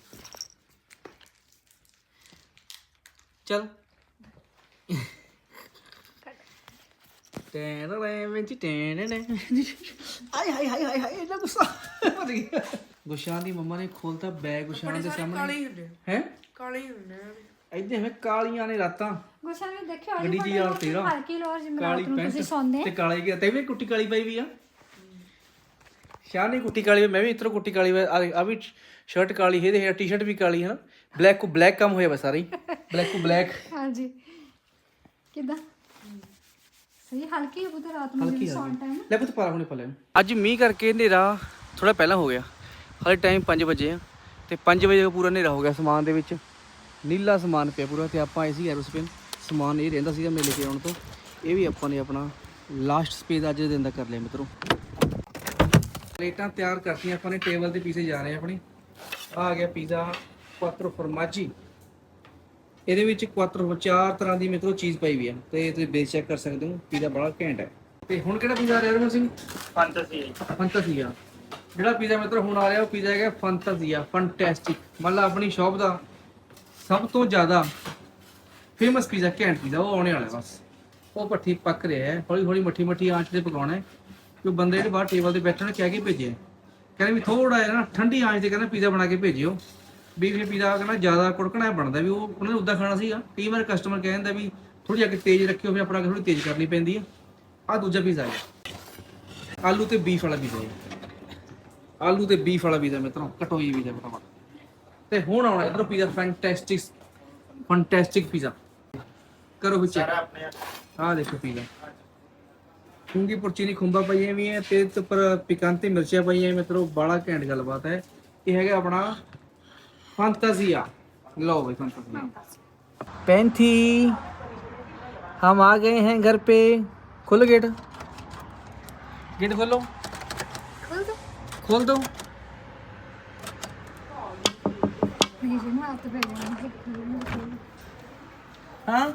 ਚਲ। ਟੈਨ ਰੇ ਵਿੱਚ ਟੈਨ ਨੇ। ਆਏ ਹਾਏ ਹਾਏ ਹਾਏ ਹਾਏ ਇਹਨਾਂ ਗੁੱਸਾ ਮਰ ਗਿਆ। ਗੁਸ਼ਾਨ ਦੀ ਮੰਮਾ ਨੇ ਖੋਲਤਾ ਬੈਗ ਗੁਸ਼ਾਨ ਦੇ ਸਾਹਮਣੇ। ਹੈ ਕਾਲੇ ਹੁੰਦੇ ਆ। ਇੱਥੇ ਹਮੇ ਕਾਲੀਆਂ ਨੇ ਰਾਤਾਂ। ਗੁੱਸਾ ਵੀ ਦੇਖਿਓ ਅੱਜ ਗੱਡੀ ਜੀ ਯਾਰ ਤੇਰਾ ਹਲਕੀ ਲੋਰ ਕਾਲੀ ਨੂੰ ਤੁਸੀਂ ਪੈਂਟ ਸੌਂਦੇ। ਤੇ ਕਾਲੇ ਕੀ ਤੇ ਵੀ ਕੁੱਟੀ ਕਾਲੀ ਪਾਈ ਵੀ ਆ। ਸ਼ਾਹ ਨੇ ਕੁੱਟੀ ਕਾਲੀ ਮੈਂ ਵੀ ਇਤਰੋ ਕੁੱਟੀ ਕਾਲੀ ਆ ਆ ਵੀ ਸ਼ਰਟ ਕਾਲੀ ਹੈ ਤੇ ਟੀ-ਸ਼ਰਟ ਵੀ ਕਾਲੀ ਹੈ ਬਲੈਕ ਕੋ ਬਲੈਕ ਕੰਮ ਹੋਇਆ ਬਸ ਸਾਰੀ ਬਲੈਕ ਕੋ ਬਲੈਕ ਹਾਂਜੀ। ਕਿਦਾਂ? ਸਹੀ ਹਲਕੀ ਹੈ ਪੁੱਤ ਰਾਤ ਨੂੰ ਜਿਵੇਂ ਸੌਣ ਟਾਈਮ ਲੈ ਪੁੱਤ ਪਾਲਾ ਹੁਣੇ ਪਾ ਅੱਜ ਮੀਂਹ ਕਰਕੇ ਹਨੇਰਾ ਥੋੜਾ ਪਹਿਲਾਂ ਹੋ ਗਿਆ। ਹਾਲੇ ਟਾਈਮ 5 ਵਜੇ ਆ ਤੇ 5 ਵਜੇ ਪੂਰਾ ਹਨੇਰਾ ਹੋ ਗਿਆ ਸਮਾਨ ਦੇ ਵਿੱਚ। ਨੀਲਾ ਸਮਾਨ ਪਿਆ ਪੂਰਾ ਤੇ ਆਪਾਂ ਆਏ ਸੀ ਐਰੋਸਪੇਨ ਸਮਾਨ ਇਹ ਰਹਿੰਦਾ ਸੀਗਾ ਮੇਰੇ ਲੈ ਕੇ ਆਉਣ ਤੋਂ। ਇਹ ਵੀ ਆਪਾਂ ਨੇ ਆਪਣਾ ਲਾਸਟ ਸਪੇਸ ਅੱਜ ਦੇ ਦਿਨ ਦਾ ਕਰ ਲਿਆ ਮਿੱਤਰੋ। ਪਲੇਟਾਂ ਤਿਆਰ ਕਰਤੀਆਂ ਆਪਾਂ ਨੇ ਟੇਬਲ ਤੇ ਪੀਸੇ ਜਾ ਰਹੇ ਆਪਣੀ। ਆ ਗਿਆ ਪੀਜ਼ਾ ਕੁਆਟਰੋ ਫਰਮਾਜੀ ਇਹਦੇ ਵਿੱਚ ਕੁਆਟਰੋ ਚਾਰ ਤਰ੍ਹਾਂ ਦੀ ਮਿੱਤਰੋ ਚੀਜ਼ ਪਈ ਵੀ ਆ। ਤੇ ਤੁਸੀਂ ਬੇਸ ਚੈੱਕ ਕਰ ਸਕਦੇ ਹੋ ਪੀਜ਼ਾ ਬੜਾ ਘੈਂਟ ਹੈ। ਤੇ ਹੁਣ ਕਿਹੜਾ ਪੀਜ਼ਾ ਆ ਰਿਹਾ ਰਮਨ ਸਿੰਘ? ਫੰਟਸੀ ਫੰਟਸੀਆ ਜਿਹੜਾ ਪੀਜ਼ਾ ਮਿੱਤਰੋ ਹੁਣ ਆ ਰਿਹਾ ਉਹ ਪੀਜ਼ਾ ਹੈਗਾ ਫੰਟਸੀਆ ਫੰਟੈਸਟਿਕ ਮਤਲਬ ਆਪਣੀ ਸ਼ਾਪ ਦਾ ਸਭ ਤੋਂ ਜ਼ਿਆਦਾ ਫੇਮਸ ਪੀਜ਼ਾ ਘੈਂਟ ਪੀਜ਼ਾ ਉਹ ਆਉਣੇ ਵਾਲਾ ਬਸ। ਉਹ ਭੱਠੀ ਪੱਕ ਰਿਹਾ ਹੈ। ਹੌਲੀ ਹੌਲੀ ਮੱਠੀ ਮੱਠੀ ਆਂਚ ਤੇ ਪਕਾਉਣਾ ਹੈ। ਕਿ ਬੰਦੇ ਜਿਹੜੇ ਬਾਹਰ ਟੇਬਲ ਤੇ ਬੈਠੇ ਨੇ ਕਹਿ ਕੇ ਭੇਜਿਆ ਕਹਿੰਦੇ ਵੀ ਥੋੜਾ ਜਿਹਾ ਨਾ ਠੰਡੀ ਆਂਚ ਤੇ ਕਹਿੰਦਾ ਪੀਜ਼ਾ ਬਣਾ ਕੇ ਭੇਜਿਓ। ਵੀ ਇਹ ਪੀਜ਼ਾ ਕਹਿੰਦਾ ਜ਼ਿਆਦਾ ਕੁੜਕਣਾ ਬਣਦਾ ਵੀ ਉਹ ਉਹਨਾਂ ਨੇ ਉਦਾਂ ਖਾਣਾ ਸੀਗਾ। ਕਈ ਵਾਰ ਕਸਟਮਰ ਕਹਿੰਦਾ ਵੀ ਥੋੜੀ ਅੱਗੇ ਤੇਜ਼ ਰੱਖਿਓ ਵੀ ਆਪਣਾ ਥੋੜੀ ਤੇਜ਼ ਕਰਨੀ ਪੈਂਦੀ ਆ। ਆ ਦੂਜਾ ਪੀਜ਼ਾ ਹੈ। ਆਲੂ ਤੇ ਬੀਫ ਵਾਲਾ ਪੀਜ਼ਾ ਹੈ। ਆਲੂ ਤੇ ਬੀਫ ਵਾਲਾ ਪੀਜ਼ਾ ਮਿੱਤਰੋ, ਕਟੋਈ ਪੀਜ਼ਾ ਫਟਾਫਟ ਤੇ ਹੁਣ ਆਉਣਾ ਇਧਰੋਂ ਪੀਜ਼ਾ ਫੈਂਟੈਸਟਿਕ ਫੈਂਟੈਸਟਿਕ ਪੀਜ਼ਾ करो भी चेक हाँ देखो पीला खूँगी पुरचीनी खुंबा पाई भी है तेज पर पिकांती मिर्चा पाई है मित्रों बड़ा घैंट गलबात है। ये है अपना फंतजिया। लो भाई फंतजिया। पैंथी हम आ गए हैं घर पे। खुल गेट। गेट खोलो। खोल दो। खोल दो। हाँ?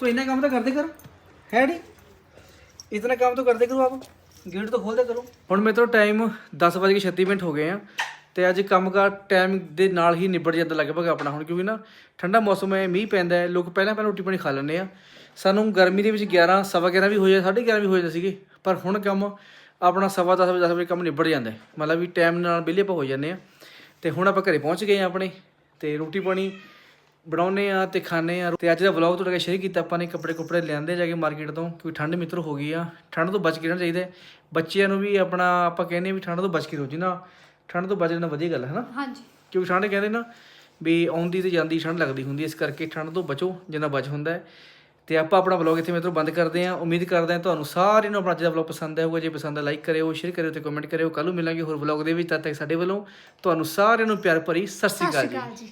तो इतना काम तो करते करो है नहीं इतना काम तो करते करो आप गेट तो खोलते करो ਹੁਣ ਮੇਰੇ ਤੋਂ ਟਾਈਮ 10:36 ਮਿੰਟ ਹੋ ਗਏ ਆ ਤੇ ਅੱਜ ਕੰਮਕਾਰ ਟਾਈਮ ਦੇ ਨਾਲ ਹੀ ਨਿਬੜ ਜਾਂਦਾ ਲਗਭਗ ਆਪਣਾ ਹੁਣ ਕਿਉਂਕਿ ਨਾ ਠੰਡਾ ਮੌਸਮ ਹੈ ਮੀਂਹ ਪੈਂਦਾ ਹੈ ਲੋਕ ਪਹਿਲਾਂ ਪਹਿਲਾਂ ਰੋਟੀ ਪਾਣੀ ਖਾ ਲੈਂਦੇ ਆ ਸਾਨੂੰ ਗਰਮੀ ਦੇ ਵਿੱਚ 11 ਸਵਾ 11 ਵੀ ਹੋ ਜਾਂਦੇ 11:30 ਵੀ ਹੋ ਜਾਂਦੇ ਸੀਗੇ ਪਰ ਹੁਣ ਕੰਮ ਆਪਣਾ ਸਵਾ 10 ਵਜੇ 10 ਵਜੇ ਕੰਮ ਨਿਬੜ ਜਾਂਦਾ ਹੈ ਮਤਲਬ ਵੀ ਟਾਈਮ ਨਾਲ ਵਿਹਲੇ ਆਪਾਂ ਹੋ ਜਾਂਦੇ ਆ ਤੇ ਹੁਣ ਆਪਾਂ ਘਰੇ ਪਹੁੰਚ ਗਏ ਆ ਆਪਣੇ ਤੇ ਰੋਟੀ ਪਾਣੀ ਬਣਾਉਨੇ ਆ ਤੇ ਖਾਣੇ ਆ ਤੇ ਅੱਜ ਦਾ ਵਲੌਗ ਤੁਹਾਡੇ ਨਾਲ ਸ਼ੇਅਰ ਕੀਤਾ ਆਪਾਂ ਨੇ ਕੱਪੜੇ ਕੁਪੜੇ ਲਿਆਂਦੇ ਜਾ ਕੇ ਮਾਰਕੀਟ ਤੋਂ ਕਿਉਂਕਿ ਠੰਡ ਮਿੱਤਰ ਹੋ ਗਈ ਆ। ਠੰਡ ਤੋਂ ਬਚ ਕੇ ਰਹਿਣਾ ਚਾਹੀਦਾ। ਬੱਚਿਆਂ ਨੂੰ ਵੀ ਆਪਣਾ ਆਪਾਂ ਕਹਿੰਦੇ ਆ ਵੀ ਠੰਡ ਤੋਂ ਬਚ ਕੇ ਰਹੋ ਜੀ ਨਾ। ਠੰਡ ਤੋਂ ਬਚਣਾ ਵਧੀਆ ਗੱਲ ਹੈ ਨਾ। ਹਾਂਜੀ। ਕਿਉਂਕਿ ਠੰਡ ਕਹਿੰਦੇ ਨਾ ਵੀ ਆਉਂਦੀ ਤੇ ਜਾਂਦੀ ਠੰਡ ਲੱਗਦੀ ਹੁੰਦੀ ਇਸ ਕਰਕੇ ਠੰਡ ਤੋਂ ਬਚੋ ਜਿੰਨਾ ਬਚ ਹੁੰਦਾ ਹੈ। ਤੇ ਆਪਾਂ ਆਪਣਾ ਵਲੌਗ ਇੱਥੇ ਮਿੱਤਰੋ ਬੰਦ ਕਰਦੇ ਹਾਂ। ਉਮੀਦ ਕਰਦੇ ਹਾਂ ਤੁਹਾਨੂੰ ਸਾਰਿਆਂ ਨੂੰ ਆਪਣਾ ਅੱਜ ਦਾ ਵਲੌਗ ਪਸੰਦ ਆਇਆ ਹੋਊਗਾ। ਜੇ ਪਸੰਦ ਆ ਲਾਈਕ ਕਰਿਓ ਸ਼ੇਅਰ ਕਰਿਓ ਤੇ ਕਮੈਂਟ ਕਰਿਓ। ਕੱਲ ਨੂੰ ਮਿਲਾਂਗੇ ਹੋਰ ਵਲੌਗ ਦੇ ਵਿੱਚ। ਤਦ ਤੱਕ ਸਾਡੇ ਵੱਲੋਂ ਤੁਹਾਨੂੰ ਸਾਰਿਆਂ ਨੂੰ ਪਿਆਰ ਭਰੀ ਸਤਿ ਸ਼੍ਰੀ ਅਕਾਲ ਜੀ।